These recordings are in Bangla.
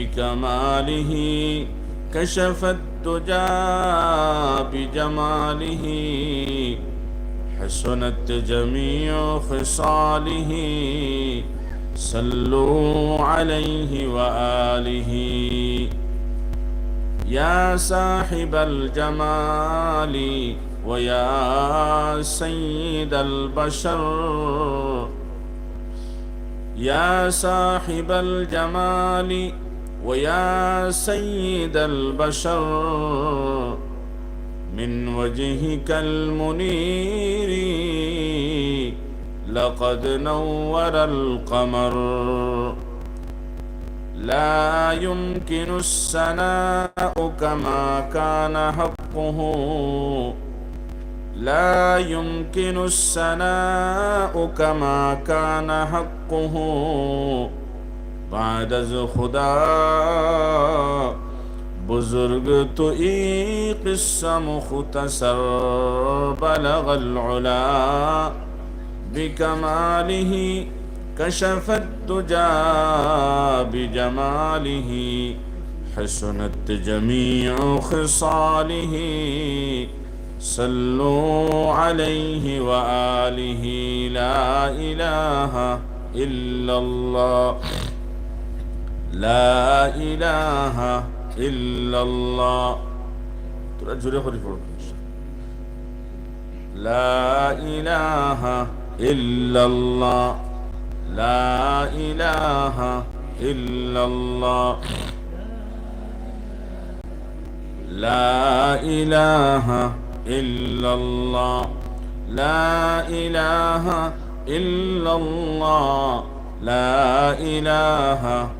بكماله كشف الدجى بجماله حسنت جميع خصاله صلوا عليه وآله. يا صاحب الجمال ويا سيد البشر يا صاحب الجمال ويا سيد البشر من وجهك المنير لقد نور القمر. لا يمكن السناء كما كان حقه. لا يمكن السناء كما كان حقه. بعد از خدا. بزرگ تو ای قصه مختصر بلغ العلا. بكماله كشف الدجى بجماله حسنت جميع خصاله. صلوا عليه وآله لا إله إلا الله لا إله إلا الله. ترى جوري خوري لا إله إلا الله. لا إله إلا الله. لا إله إلا الله. لا إله إلا الله. لا إله إلا الله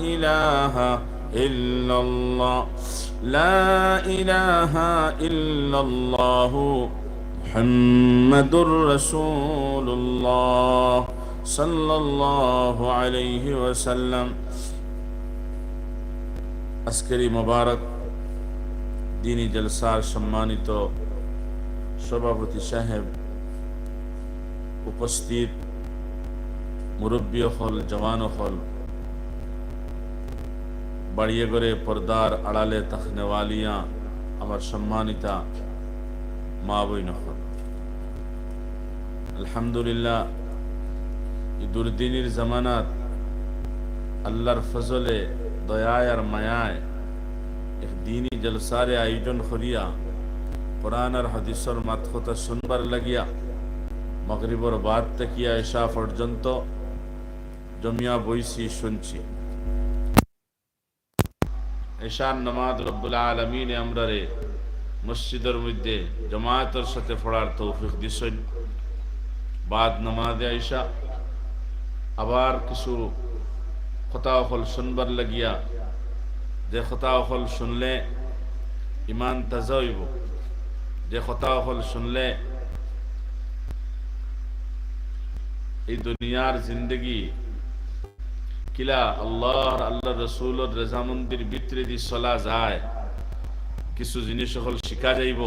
إله إلا الله لا إله إلا الله محمد رسول الله صلى الله عليه وسلم আজকেরই মোবারক দিনী জলসার সম্মানিত সভাপতি সাহেব উপস্থিত মুরব্বী হল জওয়ান হল বাড়িয়ে গড়ে পর্দার আড়ালে তাকনেওয়ালিয়া আমার সম্মানিতা মা বইন আলহামদুলিল্লাহ দুর্দিনীর জামানাত আল্লাহর ফজলে, দয়ায় আর মায়ায় এক দিনই জলসারে আয়োজন করিয়া কোরআন আর হাদিসর মাত কথা শুনবার লাগিয়া মগরিবর বাদ তেকিয়া এসা পর্যন্ত জমিয়া বইসি শুনছি। এশার নামাজ রব্বুল আলমিনে আমরা রে মসজিদের মধ্যে জমায়েতের সাথে পড়ার তৌফিক দিছেন বাদ নামাজে আইসা আবার কিছু কথা হল শুনবার লাগিয়া যে কথা হল শুনলে ইমান তাজা হইব যে কথা হল শুনলে এই দুনিয়ার জিন্দগি কিলা আল্লাহ আল্লাহ রসুলের রেজামন্দির ভিতরে দি চলা যায়। কিছু জিনিস হল শিখা যাইব।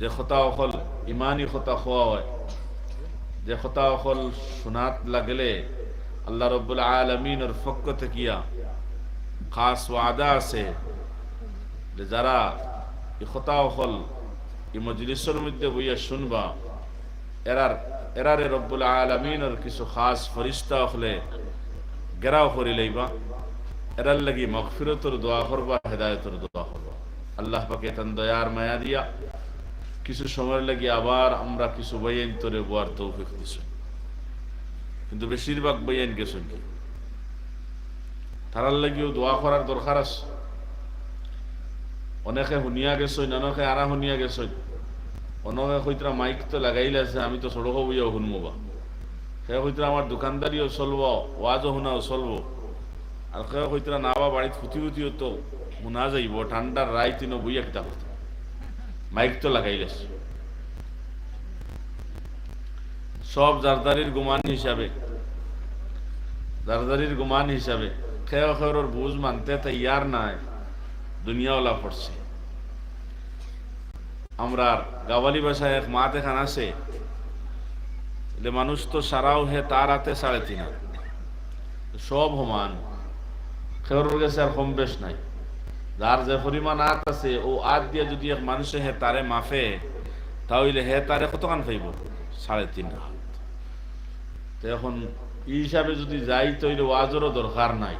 যে কথা অকল ইমানি কথা খোয়া হয়। যে কথা অকল শোনাত লাগলে আল্লাহ রব্বুল আলমিনের পক্ষ থেকিয়া খাস ওয়াদা আছে যে যারা এই কথা হল এই মজলিসের মধ্যে বইয়া শুনবা, এরার, এরারে রব্বুল আলমিনের কিছু খাস ফরিস্তা হলে গেরাও করি লইবা। এরার লাগি মগফিরতর দোয়া করবা, হেদায়তর দোয়া করবা। আল্লাহ পাকে তান দয়ার মায়া দিয়া কিছু সময় লাগি আবার আমরা কিছু বইয়েন তোরে বোয়ার তৌফিক দিছ। কিন্তু বেশিরভাগ বইয়েন গেছেন কি? তারার লাগিও দোয়া করার দরকার আছে। অনেকে শুনিয়া গেছই অনেকে আরা শুনিয়া গেছই অনেকে হইতরা মাইক তো লাগাইলে আছে, আমি তো সড়ক বইয়াও শুনব বা। সে হইতরা আমার দোকানদারিও চলব ওয়াজও শুনাও চলব। আর কেউ হইতরা না বাড়িতে ফুটি ফুটি হতো শুনা যাইব ঠান্ডার রায় তিন বই একটা হতো মাইক তো লাগাইলেস সব জারদারির গুমান হিসাবে জারদারির গুমান হিসাবে খেয়ে খেয়ে বুঝ মানতে তৈয়ার নাই দুনিয়াওয়ালা পড়ছে আমরা গাওয়ালি ভাষায় এক মা দেখান আছে যে মানুষ তো সারাও হে, তার হাতে সাড়ে তিন। সব সমান খেওর গেছে আর কম বেশ নাই। যার যে পরিমাণ আত আছে, ও আত দিয়ে যদি এক মানুষে হে, তারে মাফে, তাহলে হে, তারে কতখান পাইব? সাড়ে তিন হাত। তো এখন এই হিসাবে যদি যাই তৈরি ওয়াজেরও দরকার নাই।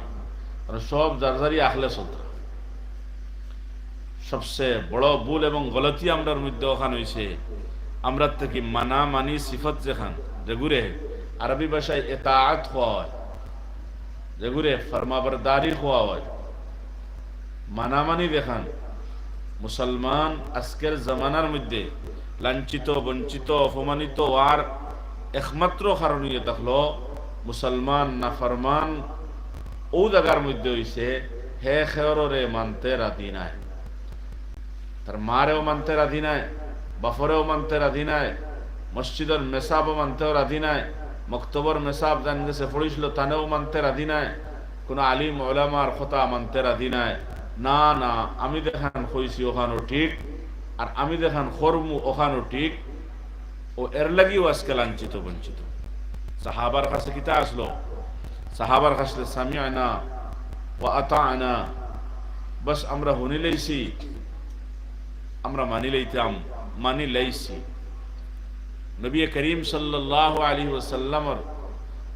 কারণ সব যার যারই আখলে সন্ত্রা সবচেয়ে বড় ভুল এবং গলতি আমরার মধ্যে ওখান হয়েছে আমরা থেকে মানা মানি সিফত যেখান যেগুরে আরবি ভাষায় এতাআত হওয়া হয় যেগুরে ফরমাবরদারি হওয়া হয়। মানামানি দেখান মুসলমান আজকের জামানার মধ্যে লাঞ্ছিত, বঞ্চিত, অপমানিত আর একমাত্র কারণ ইয়ে থাকল মুসলমান না ফরমান ও জায়গার মধ্যে হইছে, হে খেয়রে মানতে রাধি নাই। তার মারেও মানতে রাধি নাই। বাফরেও মানতে রাধি নাই মসজিদের মেসাবও মানতেও রাধি নাই মক্তবর মেসাব জান গেছে পড়িছিল তানেও মানতে রাধি নাই, কোনো আলিম ওলামার কথা মানতে রাধি নাই। না না, আমি দেখান হইছি ওখানো ঠিক, আর আমি দেখান খরমু ওখানো ঠিক, ও এর লাগিও আজকে লাঞ্ছিত, বঞ্চিত। সাহাবার কাছে কিতা আসলো? সাহাবার কাছে সামি আনা ও আতা আনা বাস আমরা হুনি আমরা মানি লইতাম। মানি লইছি নবী করিম সাল্লাল্লাহু আলাইহি ওয়াসাল্লামর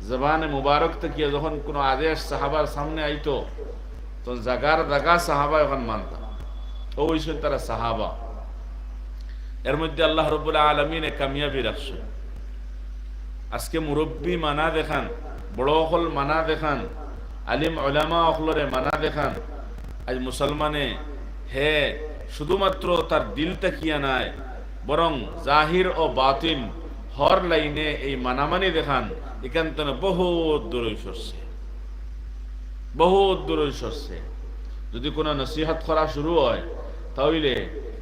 জবানে মুবারক থেকে যখন কোনো আদেশ সাহাবার সামনে আইতো, তখন জাগার জাগা সাহাবা এখন মানতাম। ও হইছেন তারা সাহাবা। এর মধ্যে আল্লাহ রবুল্লা আলমিনে কামিয়াবি রাখছে আজকে মুরব্বী মানা দেখান, বড় অকল মানা দেখান, আলিম ওলামা অকলরে মানা দেখান, আজ মুসলমানে হে শুধুমাত্র তার দিল তাকিয়া নাই বরং জাহির ও বাতিন হর লাইনে এই মানামানি দেখান, এখান থেকে বহুত দূরে সরছে। বহুত দূরে সরছে। যদি কোনো নসিহত করা শুরু হয়, তাহলে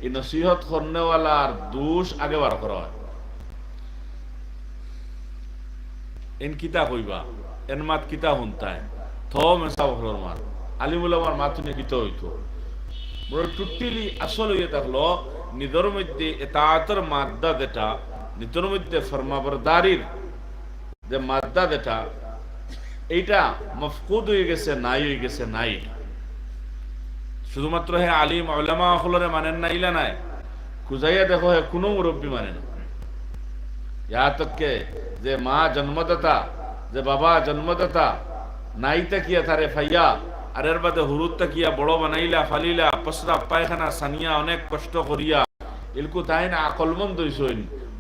এই নসিহত করনেওয়ালার দোষ আগে বার করা হয়। এন কিতা কইবা? এন মাত কিতা শুনতায়? থ মেসা বখলর মাত। আলিমুল আমার মাত শুনে কিতা হইতো? বড় টুটিলি আসল হইয়া থাকল নিজের মধ্যে এতাতর মাদ্দা যেটা নিজের মধ্যে ফরমাবরদারির যে মাদ্দা যেটা, এইটা মফকুদ হয়ে গেছে, নাই হয়ে গেছে, নাই। শুধুমাত্র হে আলিম আলামা হলরে মানেন না, ইলা নাই। খুঁজাইয়া দেখো হে কোনো মুরব্বী মানে না। তককে যে মা জন্মদাতা, যে বাবা জন্মদাতা নাইতা কিয়া থারে ফাইয়া আর এর বাদে হুরুত্তা কিয়া বড় বানাইলা, ফালিলা পসরা পায়খানা সানিয়া অনেক কষ্ট করিয়া ইলকু তাই না আকলমন্দ হইসইন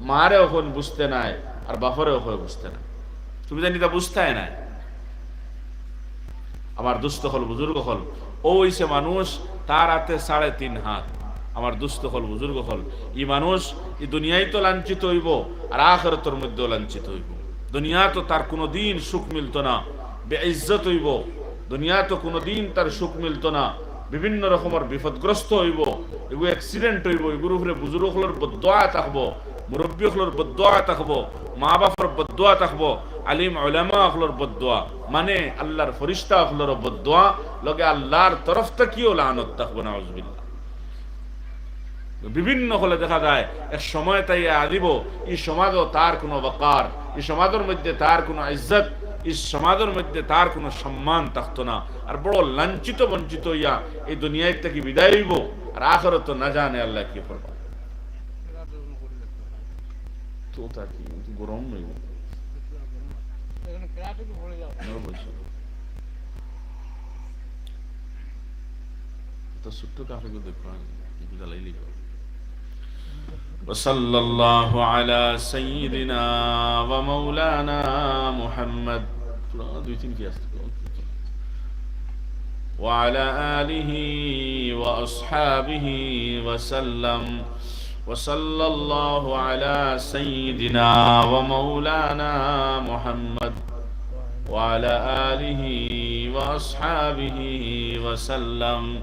মারে ওখন বুঝতে নাই আর বাপরে ওখন বুঝতে নাই। তুমি জানি তা বুঝতে নাই। আমার দুস্থ হল, বুজুর্গ হল, ও হইছে মানুষ, তার হাতে সাড়ে তিন হাত। আমার দুস্থ হল, বুজুর্গ হল, ই মানুষ এই দুনিয়ায় তো লাঞ্ছিত হইব আর আখরতর মধ্যেও লাঞ্ছিত হইব। দুনিয়া তো তার কোনো দিন সুখ মিলত না, বে ইজ্জত হইব। দুনিয়া তো কোনো দিন তার সুখ মিলত না। বিভিন্ন রকমের বিপদগ্রস্ত হইব এগুলো অ্যাক্সিডেন্ট হইব এগুলোর উপরে বুজুর্গ হলর বদোয়া থাকব মুরব্বী হলর বদোয়া থাকব মা বাপর বদোয়া থাকব আলিম ওলামা হলর বদোয়া মানে আল্লাহর ফরিস্তা হলর বদোয়া লগে আল্লাহর তরফ থেকেও লানত থাকব না উজবিল্লা বিভিন্ন হলে দেখা যায়, এক সময় তাই আদিব এই সমাজও তার কোনো বকার এই সমাজের মধ্যে তার কোনো ইজ্জত এই সমাজের মধ্যে তার কোনো সম্মান থাকতো না আর বড় লাঞ্ছিত বঞ্চিত হইয়া এই দুনিয়ায় থেকে বিদায় হইব আর আখরত তো না জানে আল্লাহ কি করবো তো তা কি গরম নইব তো ছোট্ট কাফেকে দেখো জ্বালাই লিখো وصلى الله على سيدنا ومولانا محمد وعلى آله وأصحابه وسلم وصلى الله على سيدنا ومولانا محمد وعلى آله وأصحابه وسلم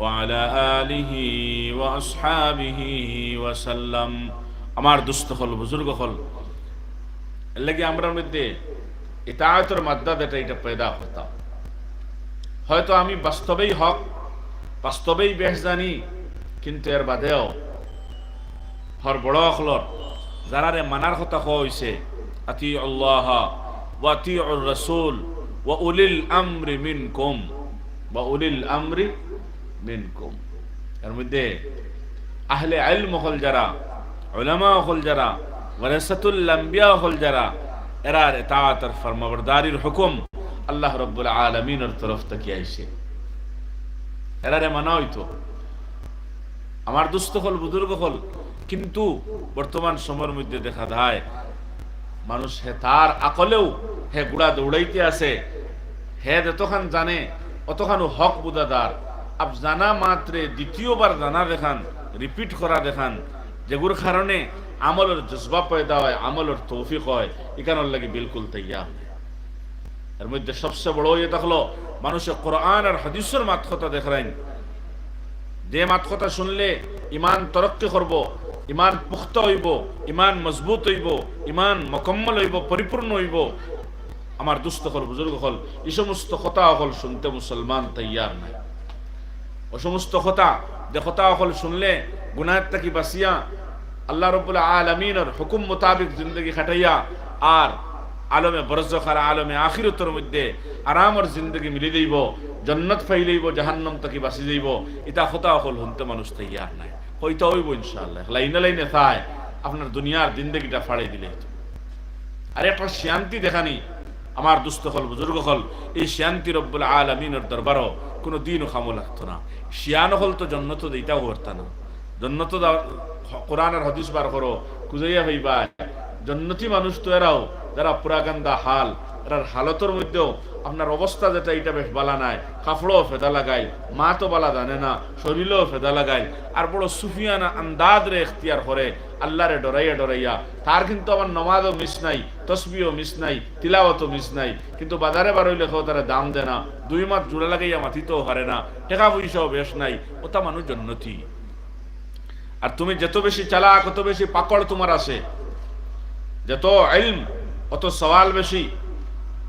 ওয়ালা আলিহি ওয়া আসহাবিহি ওয়া সাল্লাম আমার দুস্থ হল, বুজুর্গ হল। এর লাগে আমরা মধ্যে ইতায়তর মাদ্দাদ এটা এটা পেদা হতাম হয়তো আমি বাস্তবেই হক, বাস্তবেই বেশ জানি কিন্তু এর বাদেও হর বড় অখলর যারারে মানার কথা হয়েছে আতি আল্লাহ ওয়াতি রসুল ওয়া উলিল আমরি মিন কুম মিনকুম। এর মধ্যে আহলে ইলম হল যারা, উলামা হল যারা, ওয়ারাসাতুল হল যারা ফরমাবরদারির হুকুম আল্লাহ রাব্বুল তরফ থেকে এরারে মানা হইতো। আমার দুস্থ হল, বুজুর্গ হল, কিন্তু বর্তমান সময়ের মধ্যে দেখা যায়, মানুষ হে তার আকলেও হে গুড়া দৌড়াইতে আছে, হে যতখান জানে অতখানো হক বুদাদার আব জানা মাত্রে দ্বিতীয়বার জানা দেখান রিপিট করা দেখান, যেগুর কারণে আমলের জজবা পয়দা হয়, আমলের তৌফিক হয় এখানোর লাগে বিলকুল তৈয়ার। এর মধ্যে সবচেয়ে বড় ইয়ে দেখল মানুষের কোরআন আর হাদিসের মাত কথা দেখলেন। যে মাত কথা শুনলে ইমান তরক্কি করব, ইমান পুখ্ত হইব, ইমান মজবুত হইব, ইমান মকম্মল হইব, পরিপূর্ণ হইব, আমার দুস্থ হল, বুজুর্গ হল, এই সমস্ত কথা হল শুনতে মুসলমান তৈয়ার নাই। ও সমস্ত কথা, যে কথা হল শুনলে গুনাহের থাকি বাসিয়া আল্লাহ রবুল আলমিনের হুকুম মোতাবিক জিন্দগি খাটাইয়া আর আলমে বরজখার আলমে আখিরতর মধ্যে আরামর জিন্দগি মিলি দেব জন্নত ফাইলেইব জাহান্নম তাকি বাসি যাইব। ইতা হতা হল হুনতে মানুষ তৈয়ার নাই। হইতা হইব ইনশাআল্লাহ। লাইনে লাইনে থায় আপনার দুনিয়ার জিন্দগিটা ফাড়াই দিলে। আর একটা শান্তি দেখানি আমার দুস্থ হল, বুজুর্গ হল, এই শান্তি রব্বুল আলমিনের দরবারও কোনো দিনও খামো লাগতো না। শিয়ান হল তো জন্নত দিতাও করত না। জন্নত কোরআনের হদিস বার করো, কুজাইয়া হইবা জন্নতি মানুষ তো এরাও, যারা পুরাগান্দা হাল এরার হালতের মধ্যেও আপনার অবস্থা যেটা, এটা বেশ বালা নাই। কাপড়ও ফেদা লাগাই মা তো বালা জানে না, শরীরও ফেদা লাগাই। আর বড় সুফিয়ানা আন্দাজ রে এখতিয়ার করে, আল্লাহরে ডরাইয়া ডরাইয়া। তার কিন্তু আমার নমাজও মিস নাই তসবিও মিস নাই, তিলাওয়াতও মিস নাই। কিন্তু বাজারে বারইলে খাও তারা দাম দেয় না। দুই মাস জোড়া লাগাইয়া মাথিতেও হারে না। টাকা পয়সাও বেশ নাই, ওটা মানুষ জন্নতি। আর তুমি যত বেশি চালাক কত বেশি পাকড় তোমার আছে। যত ইলম, অত সওয়াল বেশি।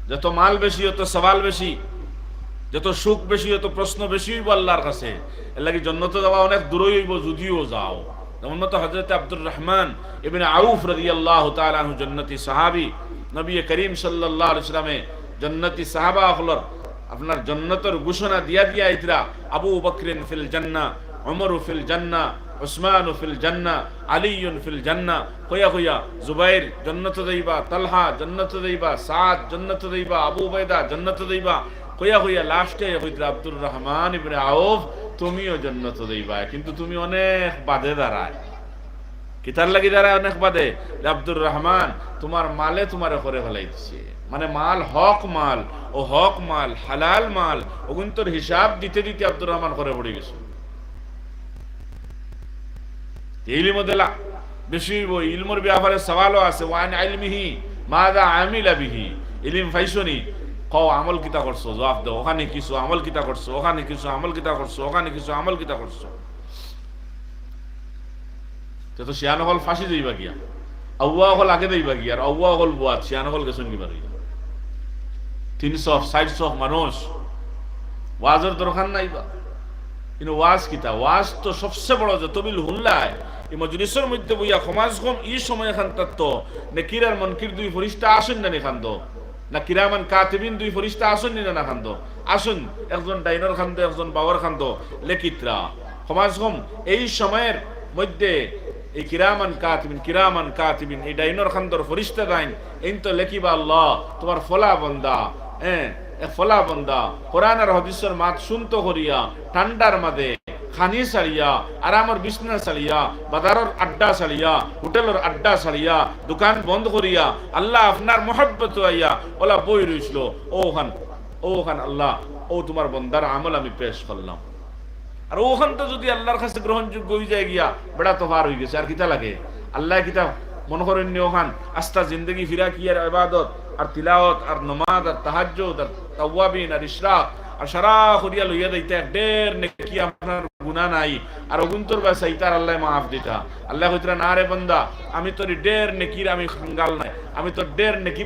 যত মাল বেশি অত সওয়াল বেশি, যত সুখ বেশি অত প্রশ্ন বেশি হইব আল্লাহর কাছে, এর লাগি জন্নত যাওয়া অনেক দূরই হইব, যদিও যাও। যেমন মতো হজরত আব্দুর রহমান ইবনে আউফ রাদিয়াল্লাহু তাআলা আনহু জন্নতি সাহাবী, নবী করিম সাল্লাল্লাহু আলাইহি সাল্লামে জন্নতি সাহাবা হলর, আপনার জন্নতর ঘোষণা দিয়া দিয়া ইতরা, আবু বকরিন ফিল জান্নাহ, উমর ফিল জান্নাহ উসমান ফিল জান্নাহ আলী ফিল জান্নাহ। কইয়া হইয়া জুবাইর জন্নত দেইবা তালহা জন্নত দেইবা সাদ জন্নত দেইবা আবু উবাইদা জন্নত দেইবা কইয়া কইয়া লাস্টে হইতরা আব্দুর রহমান ইবনে আউফ, তুমিও জন্নত দেইবা কিন্তু তুমি অনেক বাদে দাঁড়ায়। কিতার লাগি দাঁড়ায় অনেক বাদে? আব্দুর রহমান, তোমার মালে তোমার করে ফেলাই দিচ্ছে মানে মাল হক মাল, ও হক মাল, হালাল মাল ওগুন তোর হিসাব দিতে দিতে আব্দুর রহমান করে পড়ে গেছে। ইলম দিলা বেশি ইলমর ব্যাপারে সওয়ালও আছে ওয়ান মাদা আমিলা বিহি ইলম ফাইসনি কও আমল কিতা করছ জবাব দাও ওখানে কিছু আমল কিতা করছ ওখানে কিছু আমল কিতা করছ ওখানে কিছু আমল কিতা করছ তো তো শিয়ান হল ফাঁসি গিয়া আউয়া হল আগে যাইবা গিয়া আর আউয়া হল বুয়াত শিয়ান হল গেছেন নিবা গিয়া তিনশো ষাটশো মানুষ ওয়াজের দরকার নাইবা কিন্তু ওয়াজ কিতা ওয়াজ তো সবচেয়ে বড় যে তবিল হুল্লায় এই মজলিসের মধ্যে বইয়া সমাজ কম এই সময় এখান তো না কিরার মনকির দুই ফরিস্তা আসেন না এখান তো না কিরামান কাতিবিন দুই ফরিস্তা আসেন না না খান তো আসুন, একজন ডাইনর খান্দ, একজন বাবার খান্দ লেখিতরা সমাজ কম এই সময়ের মধ্যে এই কিরামান কাতিবিন কিরামান কাতিবিন, এই ডাইনর খান্দর ফরিস্তা দাইন এই তো লেখিবা আল্লাহ, তোমার ফলা বন্দা হ্যাঁ ফলা বন্দা। কোরআন আর হদিসের মাত শুনতো করিয়া, ঠান্ডার মাঝে খানি সারিয়া আরামর বিছনা সারিয়া বাজারের আড্ডা সারিয়া হোটেলের আড্ডা সারিয়া দোকান বন্ধ করিয়া, আল্লাহ আপনার মহব্বত আইয়া ওলা বই রইছিল। ওখান ওখান আল্লাহ, ও তোমার বন্দার আমল আমি পেশ করলাম। আর ওখান তো যদি আল্লাহর কাছে গ্রহণযোগ্য হয়ে যায় গিয়া, বেড়া তো পার হয়ে গেছে, আর কিতা লাগে? আল্লাহ কিতা মনে করেন নি ওখান আস্তা জিন্দগি ফিরা কি আর ইবাদত, আর তিলাওয়াত, আর নমাজ, আর তাহাজ্জুদ, আর তাওয়াবিন, আর ইশরাক আর সারা করিয়া লইয়া দিতে ডের নেকি আপনার গুনাহ নাই। আর অগুন্তর আল্লাহ মাফ দিতা। আল্লাহ কইতরা, না রে আমি তোর ডের নেকির আমি খাঙ্গাল নাই। আমি ডের নেকি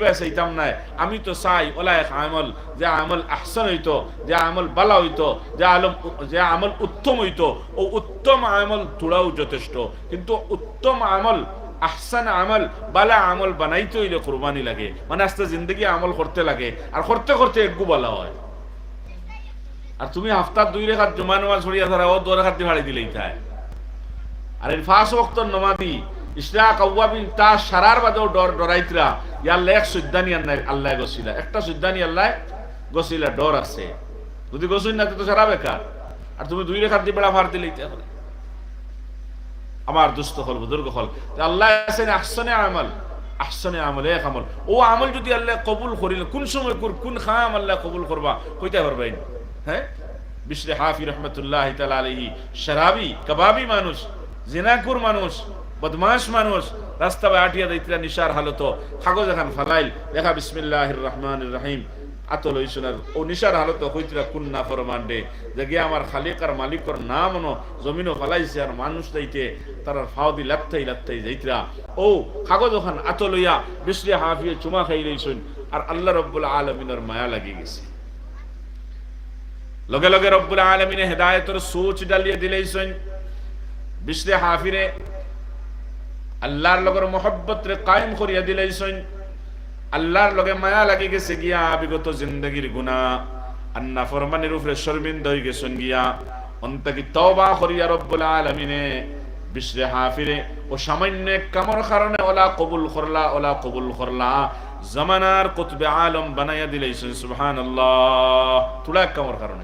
নাই। আমি তো চাই, ওলা এক আমল, যে আমল আহসান হইতো, যে আমল বালা হইতো, যে আলম যে আমল উত্তম হইতো। ও উত্তম আমল তোড়াও যথেষ্ট। কিন্তু উত্তম আমল, আহসান আমল, বালা আমল বানাইতে হইলে কোরবানি লাগে। মানে আস্তে জিন্দগি আমল করতে লাগে। আর করতে করতে একগু বালা হয়। আর তুমি হাফতার দুই রেখাত জমা নমাজ ছড়িয়া ধরা, ও দু রেখাত দিয়ে ভাড়ি দিলেই তাই। আর এই ফাঁস ওক্ত নমাদি ইসরা কৌয়াবিন তা সারার বাদেও ডর ডরাইতরা, ইয়ার লেখ সুদ্দানি আল্লাহ আল্লাহ গছিলা একটা সুদ্দানি আল্লাহ গছিলা ডর আছে। যদি গছুন না, তো সারা বেকার। আর তুমি দুই রেখাত দিয়ে বেড়া ভাড় দিলেই তাই আমার দুস্থ হল, বুজুর্গ হল। আল্লাহ আছেন আহসনে আমল। আহসনে আমল এক আমল। ও আমল যদি আল্লাহ কবুল করিল, কোন সময় কোন খাম আল্লাহ কবুল করবা, কইতে পারবেন। হ্যাঁ? বিশরে হাফি রহমতুল্লাহ আলাইহি। শরাবি, কবাবি মানুষ, জিনাকুর মানুষ, বদমাশ মানুষ রাস্তা বা আটিয়া দাইতরা নিশার হালত। কাগজ এখন ফালাইল দেখা বিসমিল্লাহির রহমানির রহিম। আতল ইসুনার ও নিশার হালত হইতরা কুন্না ফরমান্ডে। যে গিয়ে আমার খালিক আর মালিকর নাম অনো জমিনও ফালাইছে আর মানুষ দাইতে, তার ফাওদি লাত্তাই লাত্তাই যাইতরা। ও কাগজ ওখান আতলইয়া বিশরে হাফিয়ে চুমা খাই লইছুন আর আল্লাহ রব্বুল আলমিনের মায়া লাগি গেছে। লগে লগে রব্বুল আলমিনে হেদায়তর সোচ ডালিয়ে দিলেইছেন। বিশরে হাফিরে আল্লাহর লগর মোহব্বত রে কায়েম করিয়া দিলেইছেন। আল্লাহর লগে মায়া লাগি গেছে গিয়া, বিগত জিন্দগির গুণা। আন্না ফরমানের উপরে শর্মিন্দ হয়ে গেছেন গিয়া। অন্তকি তওবা করিয়া রব্বুল আলামিনে বিশরে হাফিরে ও সামান্য কামর কারণে ওলা কবুল করলা, ওলা কবুল করলা। জামানার কুতবে আলম বানাইয়া দিলেইছেন, সুবহানাল্লাহ। তুলা কামর কারণে।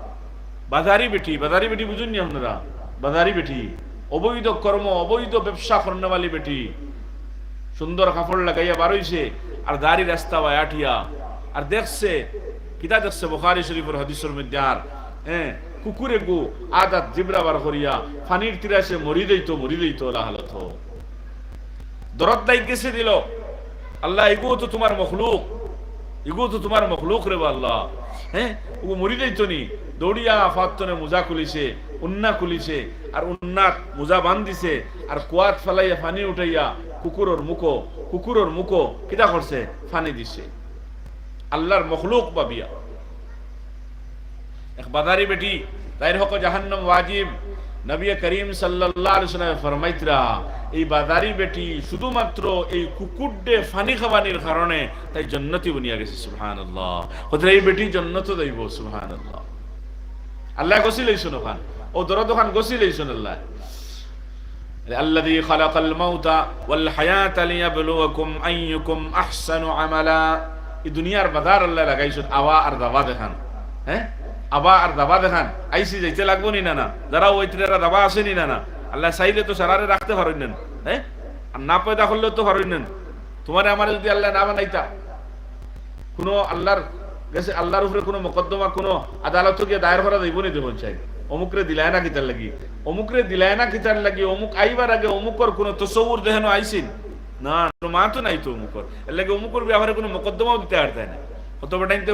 বাজারি বেটি বাজারি বেটি বুঝুন নি আপনারা? বাজারি বেটি, অবৈধ কর্ম, অবৈধ ব্যবসা করনেওয়ালি বেটি। সুন্দর কাপড় লাগাইয়া বারইছে আর দাড়ি রাস্তা বা আঠিয়া আর দেখছে, কিতা দেখছে বুখারী শরীফের হাদিসের মধ্যে আর হ্যাঁ কুকুরে গু আদাত জিবরা বার করিয়া, ফানির তিরাসে মরি দেইতো মরি দেইতো ওলা হালত দরদ দাই গেছে দিল? আল্লাহ এগো তো তোমার মখলুক এগো তো তোমার মখলুক রে আল্লাহ হ্যাঁ? ও মরি দেইতো নি দৌড়িয়া ফাত্তনে মুজা খুলিছে, উন্না খুলিছে, আর উন্নাত মুজা বান্ধিছে, আর কুয়াত ফেলাইয়া ফানি উঠাইয়া কুকুরর মুখো কুকুরর মুখো কিতা করছে? ফানি দিছে। আল্লাহর মখলুক বাবিয়া। এক বাদারি বেটি, তাইর হক জাহান্নাম ওয়াজিব। নবী করিম সাল্লাল্লাহু আলাইহি ওয়াসাল্লাম ফরমাইতরা এই বাদারি বেটি শুধুমাত্র এই কুকুরডে ফানি খাবানির কারণে তাই জান্নাতি বনিয়া গেছে সুবহানাল্লাহ হতে এই বেটি জান্নাত যাইব সুবহানাল্লাহ আল্লাহ গসিলেইছুন ওখান ও দরদ ওখান গসিলেইছুন আল্লাহ الذي خلق الموت والحياة ليبلوكم أيكم أحسن عملا এই দুনিয়ার বাজার আল্লাহ লাগাইছেন আওয়া আর দাবা দেখান হ্যাঁ আবা আর দাবা দেখান আইসি যাইতে লাগবো নি না না যারা ওইতরেরা দাবা আসেনি না না আল্লাহ চাইলে তো সারারে রাখতে পারেন হ্যাঁ আর না পয়দা করলেও তো পারেন তোমার আমার যদি আল্লাহ না বানাইতা, কোনো আল্লাহর গেছে আল্লাহর উপরে কোনো মোকদ্দমা, কোনো আদালত গিয়ে দায়ের করা যাইব নি দেবন চাই অমুকরে দিলায় না কিতার লাগি। অমুকরে দিলায় না কিতার লাগি, অমুক আইবার আগে অমুকর কোনো তসৌর দেহেন আইসিন না মা তো নাই তো অমুকর। এর লাগে অমুকর ব্যাপারে কোনো মোকদ্দমাও দিতে পারতায় না। অত টাইম তো